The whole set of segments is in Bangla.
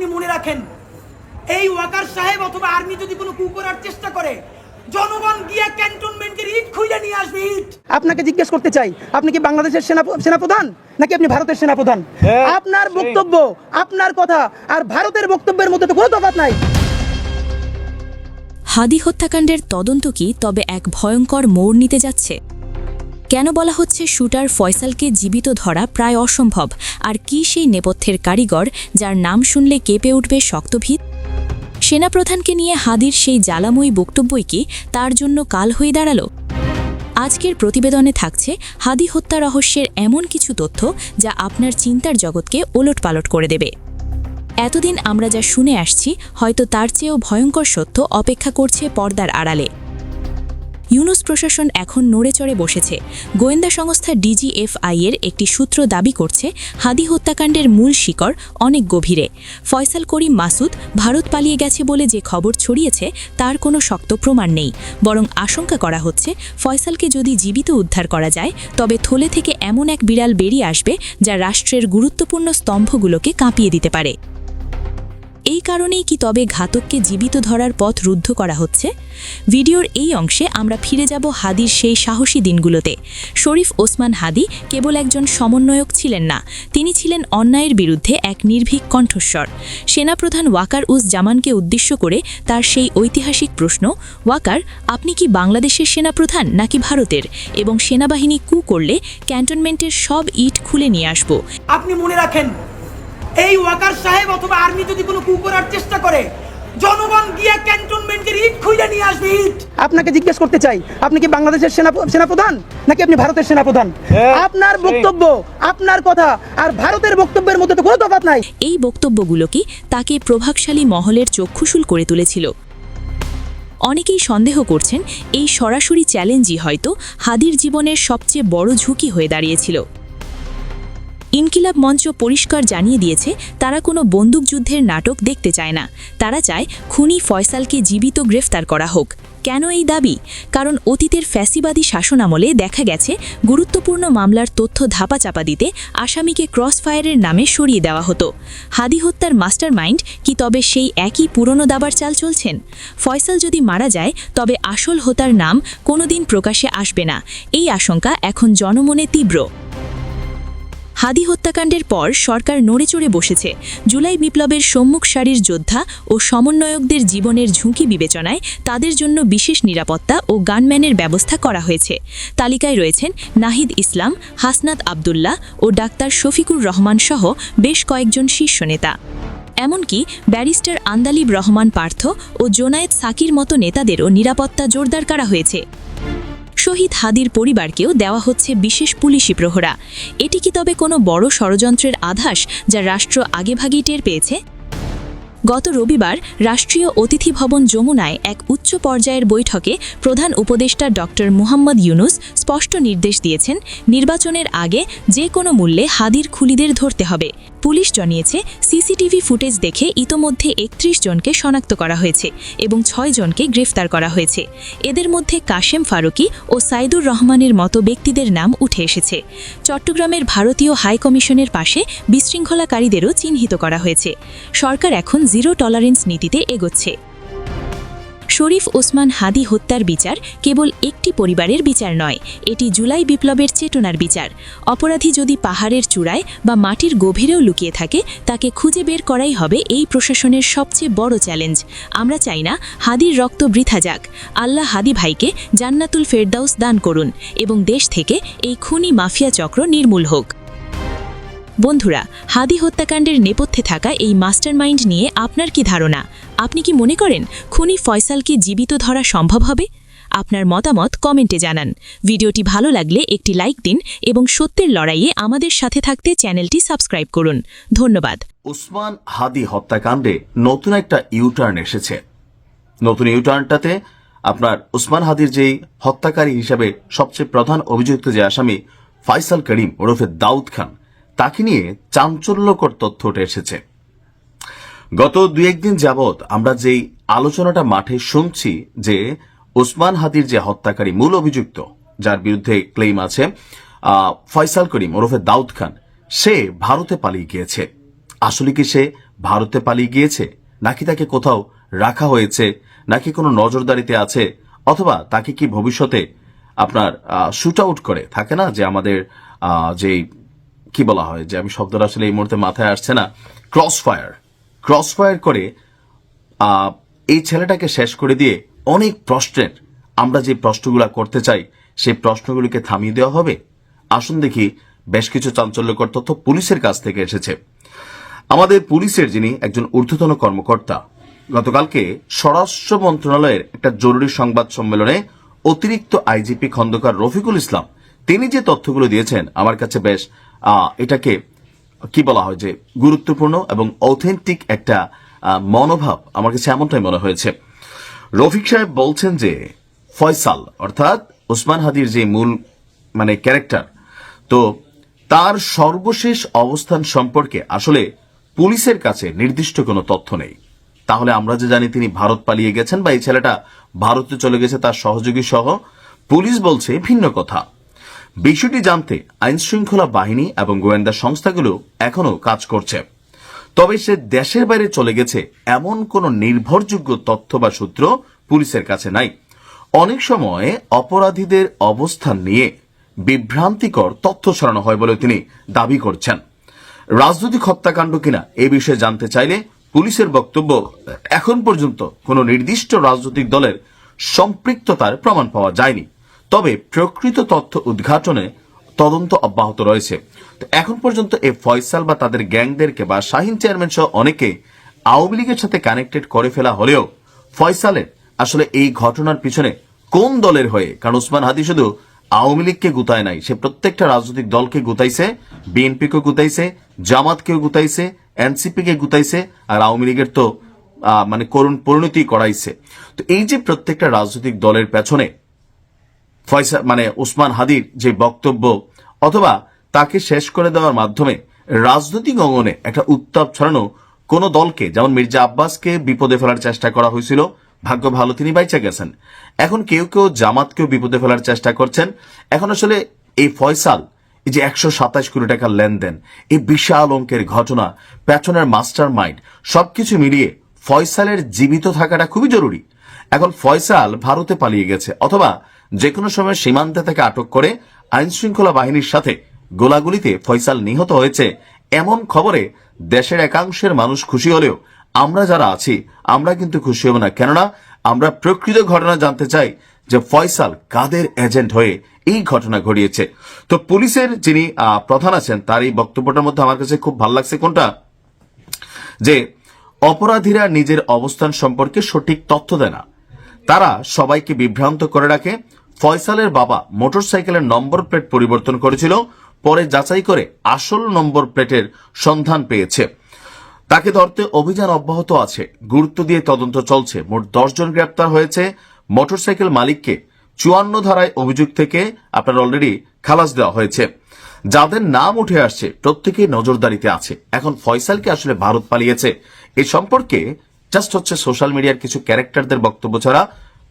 আপনি মনে রাখেন এই ওয়াকার সাহেব অথবা আর্মি যদি কোনো কু করার চেষ্টা করে জনগণ গিয়ে ক্যান্টনমেন্টের ইট খুঁজে নিয়ে আসবে ইট। আপনাকে জিজ্ঞেস করতে চাই আপনি কি বাংলাদেশের সেনা সেনাপ্রধান নাকি আপনি ভারতের সেনাপ্রধান? হ্যাঁ, আপনার বক্তব্য আপনার কথা আর ভারতের বক্তব্যের মধ্যে তো কোনো তফাৎ নাই। হাদি হত্যাকাণ্ডের তদন্ত কি তবে এক ভয়ঙ্কর মোড় নিতে যাচ্ছে? কেন বলা হচ্ছে শুটার ফয়সালকে জীবিত ধরা প্রায় অসম্ভব? আর কি সেই নেপথ্যের কারিগর যার নাম শুনলে কেঁপে উঠবে শক্তভিত? সেনাপ্রধানকে নিয়ে হাদির সেই জ্বালাময়ী বক্তব্যই কি তার জন্য কাল হয়ে দাঁড়াল? আজকের প্রতিবেদনে থাকছে হাদি হত্যা রহস্যের এমন কিছু তথ্য যা আপনার চিন্তার জগৎকে ওলটপালট করে দেবে। এতদিন আমরা যা শুনে আসছি হয়তো তার চেয়েও ভয়ঙ্কর সত্য অপেক্ষা করছে পর্দার আড়ালে। ইউনুস প্রশাসন এখন নড়েচড়ে বসেছে। গোয়েন্দা সংস্থা ডিজিএফআই এর একটি সূত্র দাবি করছে, হাদি হত্যাকাণ্ডের মূল শিকড় অনেক গভীরে। ফয়সাল করিম মাসুদ, ভারত পালিয়ে গেছে বলে যে খবর ছড়িয়েছে, তার কোনো শক্ত প্রমাণ নেই। বরং আশঙ্কা করা হচ্ছে, ফয়সালকে যদি জীবিত উদ্ধার করা যায়, তবে থলে থেকে এমন এক বিড়াল বেরিয়ে আসবে, যা রাষ্ট্রের গুরুত্বপূর্ণ স্তম্ভগুলোকে কাঁপিয়ে দিতে পারে। এই কারণেই কি তবে ঘাতককে জীবিত ধরার পথ রুদ্ধ করা হচ্ছে? ভিডিওর এই অংশে আমরা ফিরে যাব হাদির সেই সাহসী দিনগুলোতে। শরীফ ওসমান হাদি কেবল একজন সমন্বয়ক ছিলেন না, তিনি ছিলেন অন্যায়ের বিরুদ্ধে এক নির্ভীক কণ্ঠস্বর। সেনাপ্রধান ওয়াকার উজ জামানকে উদ্দেশ্য করে তার সেই ঐতিহাসিক প্রশ্ন, ওয়াকার, আপনি কি বাংলাদেশের সেনাপ্রধান নাকি ভারতের? এবং সেনাবাহিনী কু করলে ক্যান্টনমেন্টের সব ইট খুলে নিয়ে আসব। আপনি মনে রাখেন এই ওয়াকার সাহেব অথবা আর্মি যদি কোনো কু করার চেষ্টা করে জনগণ গিয়ে ক্যান্টনমেন্টের ইট খুঁজে নিয়ে আসবে ইট। আপনাকে জিজ্ঞেস করতে চাই আপনি কি বাংলাদেশের সেনা সেনাপ্রধান নাকি আপনি ভারতের সেনাপ্রধান? হ্যাঁ, আপনার বক্তব্য আপনার কথা আর ভারতের বক্তব্যের মধ্যে তো কোনো তফাৎ নাই। এই বক্তব্যগুলো কি তাকে প্রভাবশালী মহলের চক্ষুশুল করে তুলেছিল? অনেকেই সন্দেহ করছেন এই সরাসরি চ্যালেঞ্জই হয়তো হাদির জীবনের সবচেয়ে বড় ঝুঁকি হয়ে দাঁড়িয়েছিল। ইনকিলাব মঞ্চ পরিষ্কার জানিয়ে দিয়েছে, তারা কোনো বন্দুকযুদ্ধের নাটক দেখতে চায় না। তারা চায় খুনি ফয়সালকে জীবিত গ্রেফতার করা হোক। কেন এই দাবি? কারণ অতীতের ফ্যাসিবাদী শাসনামলে দেখা গেছে, গুরুত্বপূর্ণ মামলার তথ্য ধাপাচাপা দিতে আসামিকে ক্রসফায়ারের নামে সরিয়ে দেওয়া হতো। হাদি হত্যার মাস্টারমাইন্ড কি তবে সেই একই পুরনো দাবার চাল চলছেন? ফয়সাল যদি মারা যায়, তবে আসল হোতার নাম কোনোদিন প্রকাশে আসবে না। এই আশঙ্কা এখন জনমনে তীব্র। হাদি হত্যাকাণ্ডের পর সরকার নড়েচড়ে বসেছে। জুলাই বিপ্লবের সম্মুখ সারির যোদ্ধা ও সমন্বয়কদের জীবনের ঝুঁকি বিবেচনায় তাদের জন্য বিশেষ নিরাপত্তা ও গানম্যানের ব্যবস্থা করা হয়েছে। তালিকায় রয়েছেন নাহিদ ইসলাম, হাসনাত আবদুল্লাহ ও ডাক্তার শফিকুর রহমান সহ বেশ কয়েকজন শীর্ষ নেতা। এমনকি ব্যারিস্টার আন্দালিব রহমান পার্থ ও জোনায়েদ সাকির মতো নেতাদেরও নিরাপত্তা জোরদার করা হয়েছে। শহীদ হাদির পরিবারকেও দেওয়া হচ্ছে বিশেষ পুলিশি প্রহরা। এটি কি তবে কোনো বড় ষড়যন্ত্রের আধাস যা রাষ্ট্র আগেভাগেই টের পেয়েছে? গত রবিবার রাষ্ট্রীয় অতিথি ভবন যমুনায় এক উচ্চ পর্যায়ের বৈঠকে প্রধান উপদেষ্টা ডক্টর মুহাম্মদ ইউনুস স্পষ্ট নির্দেশ দিয়েছেন, নির্বাচনের আগে যে কোনো মূল্যে হাদির খুলিদের ধরতে হবে। পুলিশ জানিয়েছে, সিসিটিভি ফুটেজ দেখে ইতোমধ্যে একত্রিশ জনকে শনাক্ত করা হয়েছে এবং ছয় জনকে গ্রেফতার করা হয়েছে। এদের মধ্যে কাশেম ফারুকি ও সাইদুর রহমানের মতো ব্যক্তিদের নাম উঠে এসেছে। চট্টগ্রামের ভারতীয় হাই কমিশনের পাশে বিশৃঙ্খলাকারীদেরও চিহ্নিত করা হয়েছে। সরকার এখন জিরো টলারেন্স নীতিতে এগোচ্ছে। শরীফ ওসমান হাদি হত্যার বিচার কেবল একটি পরিবারের বিচার নয়, এটি জুলাই বিপ্লবের চেতনার বিচার। অপরাধী যদি পাহাড়ের চূড়ায় বা মাটির গভীরেও লুকিয়ে থাকে, তাকে খুঁজে বের করাই হবে এই প্রশাসনের সবচেয়ে বড় চ্যালেঞ্জ। আমরা চাই না হাদির রক্ত বৃথা যাক। আল্লাহ হাদি ভাইকে জান্নাতুল ফেরদাউস দান করুন এবং দেশ থেকে এই খুনি মাফিয়া চক্র নির্মূল হোক। বন্ধুরা, হাদি হত্যাকাণ্ডের নেপথ্যে থাকা এই মাস্টারমাইন্ড নিয়ে আপনার কি ধারণা? আপনি কি মনে করেন খুনি ফয়সালকে জীবিত ধরা সম্ভব হবে? আপনার মতামত কমেন্টে জানান। ভিডিওটি ভালো লাগলে একটি লাইক দিন এবং সত্যের লড়াইয়ে আমাদের সাথে থাকতে চ্যানেলটি সাবস্ক্রাইব করুন। ধন্যবাদ। উসমান হাদি হত্যাকাণ্ডে নতুন একটা ইউটার্ন এসেছে। নতুন ইউটার্নটাতে আপনার উসমান হাদির যেই হত্যাকারী হিসাবে সবচেয়ে প্রধান অভিযুক্ত যে আসামি ফাইসাল করিম ওরফে দাউদ খান তাকে নিয়ে চাঞ্চল্যকর তথ্য উঠে এসেছে। গত দুই একদিন যাবৎ আমরা যেই আলোচনাটা মাঠে শুনছি যে ওসমান হাদির যে হত্যাকারী মূল অভিযুক্ত যার বিরুদ্ধে ক্লেম আছে ফয়সাল করিম ওরফে দাউদ খান সে ভারতে পালিয়ে গিয়েছে। আসলে কি সে ভারতে পালিয়ে গিয়েছে? নাকি তাকে কোথাও রাখা হয়েছে? নাকি কোনো নজরদারিতে আছে? অথবা তাকে কি ভবিষ্যতে আপনার শুট আউট করে? থাকে না যে আমাদের আহ, যে কি বলা হয়? যে আমি শব্দটা আসলে এই মুহূর্তে মাথায় আসছে না। ক্রস ফায়ার ক্রস ফায়ার করে এই ছেলেটাকে শেষ করে দিয়ে অনেক প্রশ্নের আমরা যে প্রশ্নগুলো করতে চাই, সেই প্রশ্নগুলিকে থামিয়ে দেওয়া হবে। আসুন দেখি, বেশ কিছু চাঞ্চল্যকর তথ্য পুলিশের কাছ থেকে এসেছে। আমাদের পুলিশের যিনি একজন ঊর্ধ্বতন কর্মকর্তা, গতকালকে স্বরাষ্ট্র মন্ত্রণালয়ের একটা জরুরি সংবাদ সম্মেলনে অতিরিক্ত আইজিপি খন্দকার রফিকুল ইসলাম, তিনি যে তথ্যগুলো দিয়েছেন, আমার কাছে বেশ এটাকে কি বলা হয় যে গুরুত্বপূর্ণ এবং অথেন্টিক একটা মনোভাব আমার কাছে এমনটাই মনে হয়েছে। রফিক সাহেব বলছেন যে ফয়সাল, অর্থাৎ ওসমান হাদির যে মূল মানে ক্যারেক্টার, তো তার সর্বশেষ অবস্থান সম্পর্কে আসলে পুলিশের কাছে নির্দিষ্ট কোনো তথ্য নেই। তাহলে আমরা যে জানি তিনি ভারত পালিয়ে গেছেন বা এই ছেলেটা ভারতে চলে গেছে তার সহযোগী সহ, পুলিশ বলছে ভিন্ন কথা। বিষয়টি জানতে আইন শৃঙ্খলা বাহিনী এবং গোয়েন্দা সংস্থাগুলো এখনও কাজ করছে। তবে সে দেশের বাইরে চলে গেছে এমন কোনো নির্ভরযোগ্য তথ্য বা সূত্র পুলিশের কাছে নাই। অনেক সময় অপরাধীদের অবস্থান নিয়ে বিভ্রান্তিকর তথ্য ছড়ানো হয় বলে তিনি দাবি করছেন। রাজনৈতিক হত্যাকাণ্ড কিনা এ বিষয়ে জানতে চাইলে পুলিশের বক্তব্য এখন পর্যন্ত কোনো নির্দিষ্ট রাজনৈতিক দলের সম্পৃক্ততার প্রমাণ পাওয়া যায়নি। তবে প্রকৃত তথ্য উদ্ঘাটনে তদন্ত অব্যাহত রয়েছে। তো এখন পর্যন্ত এই ফয়সাল বা তাদের গ্যাংদেরকে বা শাহিন চেয়ারম্যান সহ অনেকে আওয়ামী লীগের সাথে কানেক্টেড করে ফেলা হলেও ফয়সালের আসলে এই ঘটনার পিছনে কোন দলের হয়ে? কারণ উসমান হাদি শুধু আওয়ামী লীগকে গুতায় নাই, সে প্রত্যেকটা রাজনৈতিক দলকে গুতাইছে, বিএনপিকে গুতাইছে, জামাতকেও গুতাইছে এনসিপি কে গুতাইছে, আর আওয়ামী লীগের তো মানে করুণ পরিণতি করাইছে। তো এই যে প্রত্যেকটা রাজনৈতিক দলের পেছনে ফয়সা মানে উসমান হাদির যে বক্তব্য, অথবা তাকে শেষ করে দেওয়ার মাধ্যমে রাজনৈতিক অঙ্গনে একটা উত্তাপ ছড়ানো কোন দলকে, যেমন মির্জা আব্বাসকে বিপদে ফেলার চেষ্টা করা হয়েছিল, ভাগ্য ভালো তিনি বাইচে গেছেন। এখন কেউ কেউ জামাতকেও বিপদে ফেলার চেষ্টা করছেন। এখন আসলে এই ফয়সাল, এই যে একশো সাতাশ কোটি টাকার লেনদেন, এই বিশাল অঙ্কের ঘটনা পেছনের মাস্টার মাইন্ড সবকিছু মিলিয়ে ফয়সালের জীবিত থাকাটা খুবই জরুরি। এখন ফয়সাল ভারতে পালিয়ে গেছে, অথবা যে কোনো সময় সীমান্তে থেকে আটক করে আইন শৃঙ্খলা বাহিনীর সাথে গোলাগুলিতে ফয়সাল নিহত হয়েছে। এমন খবরে দেশের একাংশের মানুষ খুশি হলেও আমরা যারা আছি, আমরা কিন্তু খুশি হব না। কেননা আমরা প্রকৃত ঘটনা জানতে চাই যে ফয়সাল কাদের এজেন্ট হয়ে এই ঘটনা ঘটিয়েছে। তো পুলিশের যিনি প্রধান আছেন, তার এই বক্তব্যটার মধ্যে আমার কাছে খুব ভালো লাগছে কোনটা? যে অপরাধীরা নিজের অবস্থান সম্পর্কে সঠিক তথ্য দেয় না। তারা সবাইকে বিভ্রান্ত করে রাখে ফয়সালের বাবা মোটরসাইকেলের নম্বর প্লেট পরিবর্তন করেছিল, পরে যাচাই করে আসল নম্বর প্লেটের সন্ধান পেয়েছে। তাকে ধরতে অভিযান অব্যাহত আছে। গুরুত্ব দিয়ে তদন্ত চলছে। মোট দশজন গ্রেপ্তার হয়েছে। মোটরসাইকেল মালিককে চুয়ান্ন ধারায় অভিযোগ থেকে আপনার অলরেডি খালাস দেওয়া হয়েছে। যাদের নাম উঠে আসছে, প্রত্যেকেই নজরদারিতে আছে। এখন ফয়সালকে আসলে ভারত পালিয়েছে। এ সম্পর্কে জাস্ট হচ্ছে সোশ্যাল মিডিয়ার কিছু ক্যারেক্টারদের বক্তব্য ছাড়া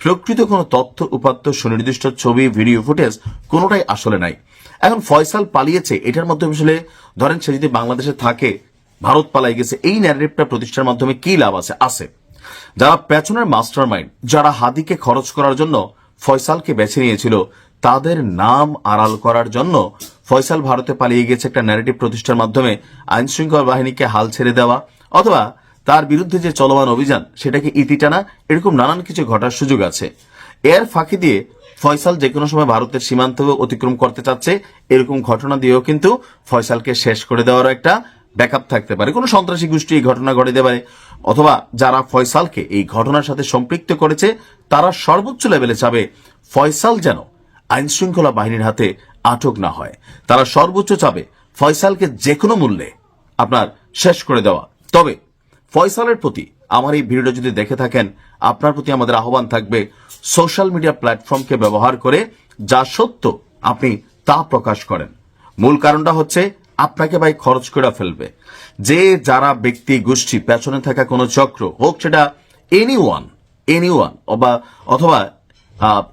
প্রকৃত কোনো তথ্য উপাত্ত সুনির্দিষ্ট ছবি, ভিডিও, ফুটেজ কোনোটাই আসলে নাই। এখন ফয়সাল পালিয়েছে, এটার মধ্যে আসলে ধরেন সে যদি বাংলাদেশে থাকে, ভারত পালাই গেছে, এই ন্যারেটিভটা প্রতিষ্ঠার মাধ্যমে কি লাভ আছে? আছে। যারা পেছনের মাস্টার মাইন্ড যারা হাদিকে খরচ করার জন্য ফয়সালকে বেছে নিয়েছিল, তাদের নাম আড়াল করার জন্য ফয়সাল ভারতে পালিয়ে গেছে একটা ন্যারেটিভ প্রতিষ্ঠার মাধ্যমে, আইনশৃঙ্খলা বাহিনীকে হাল ছেড়ে দেওয়া, অথবা তার বিরুদ্ধে যে চলমান অভিযান, সেটাকে ইতি টানা, এরকম নানান কিছু ঘটার সুযোগ আছে। এর ফাঁকি দিয়ে ফয়সাল যে কোনো সময় ভারতের সীমান্ত অতিক্রম করতে চাচ্ছে, এরকম ঘটনা দিয়েও কিন্তু ফয়সালকে শেষ করে দেওয়ার একটা ব্যাকআপ থাকতে পারে। কোনো সন্ত্রাসী গোষ্ঠী এই ঘটনা ঘটাতে পারে, অথবা যারা ফয়সালকে এই ঘটনার সাথে সম্পৃক্ত করেছে, তারা সর্বোচ্চ লেভেলে চাবে ফয়সাল যেন আইন শৃঙ্খলা বাহিনীর হাতে আটক না হয়। তারা সর্বোচ্চ চাবে ফয়সালকে যে কোনো মূল্যে আপনার শেষ করে দেওয়া। তবে ফয়সালের প্রতি আমার এই ভিডিওটা যদি দেখে থাকেন, আপনার প্রতি আমাদের আহ্বান থাকবে সোশ্যাল মিডিয়া প্ল্যাটফর্মকে ব্যবহার করে যা সত্য আপনি তা প্রকাশ করেন। মূল কারণটা হচ্ছে আপনাকে ভাই খরচ করে ফেলবে। যে যারা ব্যক্তি, গোষ্ঠী, পেছনে থাকা কোনো চক্র হোক সেটা এনি ওয়ান এনি ওয়ান অথবা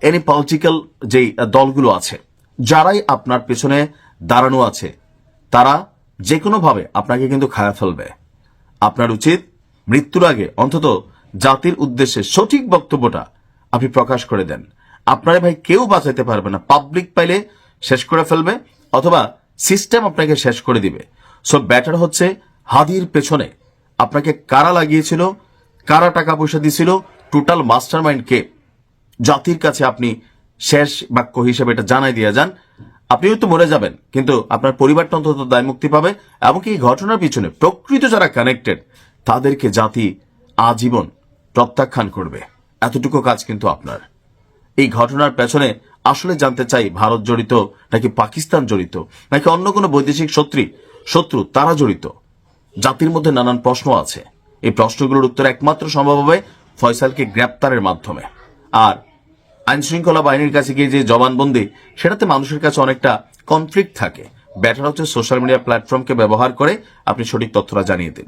এনি পলিটিক্যাল যেই দলগুলো আছে, যারাই আপনার পেছনে দাঁড়ানো আছে, তারা যে কোনোভাবে আপনাকে কিন্তু খায়া ফেলবে। আপনার উচিত মৃত্যুর আগে অন্তত জাতির উদ্দেশ্যে সঠিক বক্তব্যটা আপনি প্রকাশ করে দেন। আপনারে ভাই কেউ বাঁচাইতে পারবে না। পাবলিক পাইলে শেষ করে ফেলবে অথবা সিস্টেম আপনাকে শেষ করে দিবে। সো ব্যাটার হচ্ছে হাদির পেছনে। আপনাকে কারা লাগিয়েছিল, কারা টাকা পয়সা দিছিল, টোটাল মাস্টার মাইন্ড কে? জাতির কাছে আপনি শেষ বাক্য হিসেবে এটা জানাই দিয়ে যান। আপনিও তো মরে যাবেন, কিন্তু আপনার পরিবারটা অন্তত দায় মুক্তি পাবে এমনকি এই ঘটনার পিছনে প্রকৃত যারা কানেক্টেড তাদেরকে জাতি আজীবন প্রত্যাখ্যান করবে। এতটুকু কাজ কিন্তু আপনার। এই ঘটনার পেছনে আসলে জানতে চাই ভারত জড়িত নাকি পাকিস্তান জড়িত, নাকি অন্য কোনো বৈদেশিক শত্রু শত্রু তারা জড়িত? জাতির মধ্যে নানান প্রশ্ন আছে। এই প্রশ্নগুলোর উত্তর একমাত্র সম্ভব হবে ফয়সালকে গ্রেপ্তারের মাধ্যমে। আর আইনশৃঙ্খলা বাহিনীর কাছে গিয়ে যে জবানবন্দি, সেটাতে মানুষের কাছে অনেকটা কনফ্লিক্ট থাকে। ব্যাটার হচ্ছে সোশ্যাল মিডিয়া প্ল্যাটফর্মকে ব্যবহার করে আপনি সঠিক তথ্যটা জানিয়ে দিন।